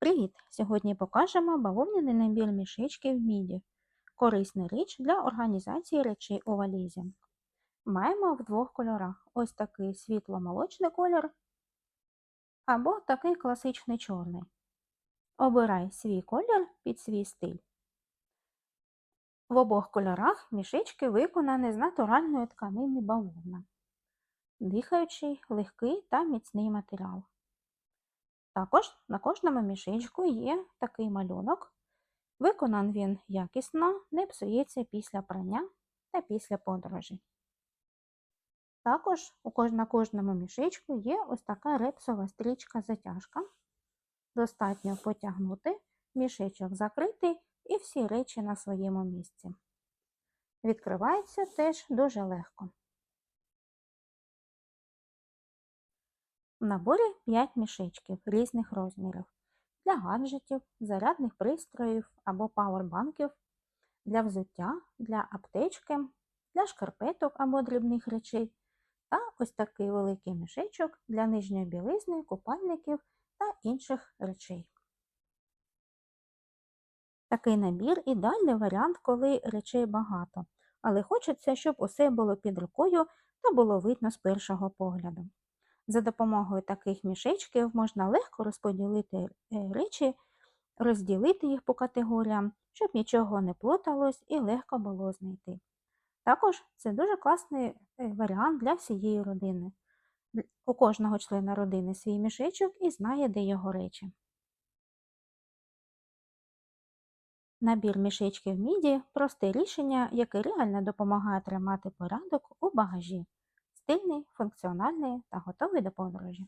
Привіт! Сьогодні покажемо бавовняний набір мішечків міді. Корисна річ для організації речей у валізі. Маємо в двох кольорах: ось такий світло-молочний колір або такий класичний чорний. Обирай свій колір під свій стиль. В обох кольорах мішечки виконані з натуральної тканини бавовна. Дихаючий, легкий та міцний матеріал. Також на кожному мішечку є такий малюнок. Виконан він якісно, не псується після прання та після подорожі. Також на кожному мішечку є ось така репсова стрічка-затяжка. Достатньо потягнути, мішечок закритий і всі речі на своєму місці. Відкривається теж дуже легко. В наборі 5 мішечків різних розмірів для гаджетів, зарядних пристроїв або пауербанків, для взуття, для аптечки, для шкарпеток або дрібних речей та ось такий великий мішечок для нижньої білизни, купальників та інших речей. Такий набір ідеальний варіант, коли речей багато, але хочеться, щоб усе було під рукою та було видно з першого погляду. За допомогою таких мішечків можна легко розподілити е, речі, розділити їх по категоріям, щоб нічого не плуталось і легко було знайти. Також це дуже класний е, варіант для всієї родини. У кожного члена родини свій мішечок і знає, де його речі. Набір мішечків міді просте рішення, яке реально допомагає тримати порядок у багажі стильний, функціональний та готовий до подорожі.